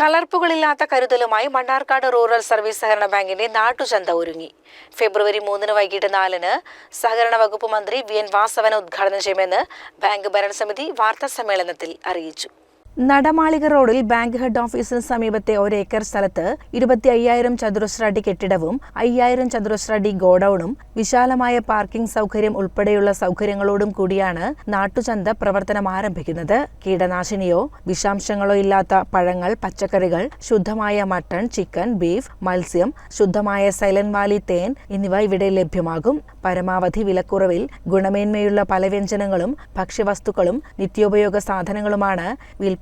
കലർപ്പുകളില്ലാത്ത കരുതലുമായി Mannarkkad rural service സഹകരണ ബാങ്കിന്റെ നാട്ടുചന്ത ഒരുങ്ങി. ഫെബ്രുവരി മൂന്നിന് വൈകിട്ട് നാലിന് സഹകരണ വകുപ്പ് മന്ത്രി വി എൻ വാസവൻ ഉദ്ഘാടനം ചെയ്യുമെന്ന് ബാങ്ക് ഭരണസമിതി വാർത്താ സമ്മേളനത്തിൽ അറിയിച്ചു. നടമാളിക റോഡിൽ ബാങ്ക് ഹെഡ് ഓഫീസിന് സമീപത്തെ ഒരേക്കർ സ്ഥലത്ത് ഇരുപത്തി അയ്യായിരം ചതുരശ്ര അടി കെട്ടിടവും അയ്യായിരം ചതുരശ്ര അടി ഗോഡൌണും വിശാലമായ പാർക്കിംഗ് സൗകര്യം ഉൾപ്പെടെയുള്ള സൗകര്യങ്ങളോടും കൂടിയാണ് നാട്ടുചന്ത പ്രവർത്തനം ആരംഭിക്കുന്നത്. കീടനാശിനിയോ വിഷാംശങ്ങളോ ഇല്ലാത്ത പഴങ്ങൾ പച്ചക്കറികൾ ശുദ്ധമായ മട്ടൺ ചിക്കൻ ബീഫ് മത്സ്യം ശുദ്ധമായ സൈലന്റ് വാലി തേൻ എന്നിവ ഇവിടെ ലഭ്യമാകും. പരമാവധി വിലക്കുറവിൽ ഗുണമേന്മയുള്ള പല വ്യഞ്ജനങ്ങളും ഭക്ഷ്യവസ്തുക്കളും നിത്യോപയോഗ സാധനങ്ങളുമാണ്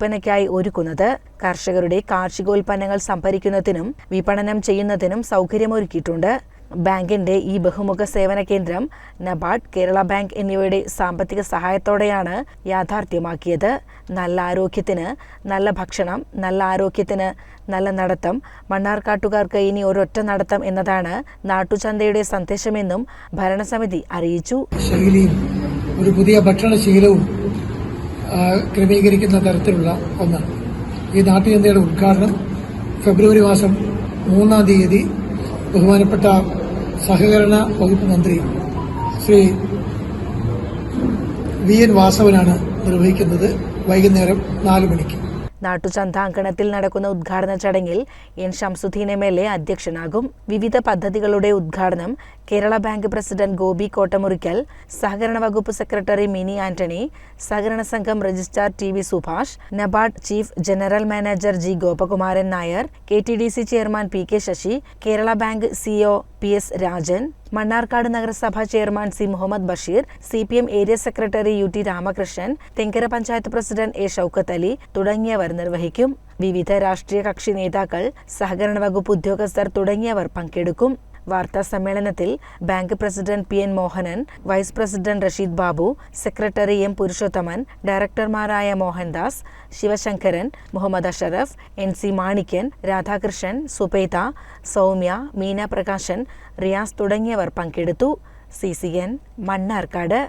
വിൽപ്പനയ്ക്കായി ഒരുക്കുന്നത്. കർഷകരുടെ കാർഷികോൽപ്പന്നങ്ങൾ സംഭരിക്കുന്നതിനും വിപണനം ചെയ്യുന്നതിനും സൗകര്യമൊരുക്കിയിട്ടുണ്ട്. ബാങ്കിന്റെ ഈ ബഹുമുഖ സേവന കേന്ദ്രം നബാർഡ് കേരള ബാങ്ക് എന്നിവയുടെ സാമ്പത്തിക സഹായത്തോടെയാണ് യാഥാർത്ഥ്യമാക്കിയത്. നല്ല ആരോഗ്യത്തിന് നല്ല ഭക്ഷണം നല്ല ആരോഗ്യത്തിന് നല്ല നടത്തം മണ്ണാർക്കാട്ടുകാർക്ക് ഇനി ഒരൊറ്റ നടത്തം എന്നതാണ് നാട്ടുചന്തയുടെ സന്ദേശമെന്നും ഭരണസമിതി അറിയിച്ചു. ഒരു പുതിയ ഭക്ഷണശീലവും ക്രമീകരിക്കുന്ന തരത്തിലുള്ള ഒന്നാണ്. ഈ നാട്ടുചന്തയുടെ ഉദ്ഘാടനം ഫെബ്രുവരി മാസം മൂന്നാം തീയതി ബഹുമാനപ്പെട്ട സഹകരണ വകുപ്പ് മന്ത്രി ശ്രീ വി എൻ വാസവനാണ് നിർവഹിക്കുന്നത്. വൈകുന്നേരം നാല് മണിക്ക്. നാട്ടുചന്താങ്കണത്തിൽ നടക്കുന്ന ഉദ്ഘാടന ചടങ്ങിൽ N Shamsuddin M L A അധ്യക്ഷനാകും. വിവിധ പദ്ധതികളുടെ ഉദ്ഘാടനം കേരള ബാങ്ക് പ്രസിഡന്റ് ഗോപി കോട്ടമുറിക്കൽ സഹകരണ വകുപ്പ് സെക്രട്ടറി മിനി ആന്റണി സഹകരണ സംഘം registrar T V Subhash NABARD chief general manager G Gopakumaran Nair K T D C chairman P K Sasi Kerala bank CEO P S Rajan Mannarkkad നഗരസഭ chairman C Muhammad Basheer C P M area secretary U T Ramakrishnan Thenkara panchayat president A Shoukath Ali തുടങ്ങിയവർ നിർവഹിക്കും. വിവിധ രാഷ്ട്രീയ കക്ഷി നേതാക്കൾ സഹകരണ വകുപ്പ് ഉദ്യോഗസ്ഥർ തുടങ്ങിയവർ പങ്കെടുക്കും. വാർത്താ സമ്മേളനത്തിൽ bank president P N Mohanan vice president Rasheed Babu secretary M Purushothaman ഡയറക്ടർമാരായ Mohandas Sivasankaran Muhammad Ashraf N C Manikyan Radhakrishnan സുപേത സൗമ്യ മീന പ്രകാശൻ റിയാസ് തുടങ്ങിയവർ പങ്കെടുത്തു. C C N Mannarkkad.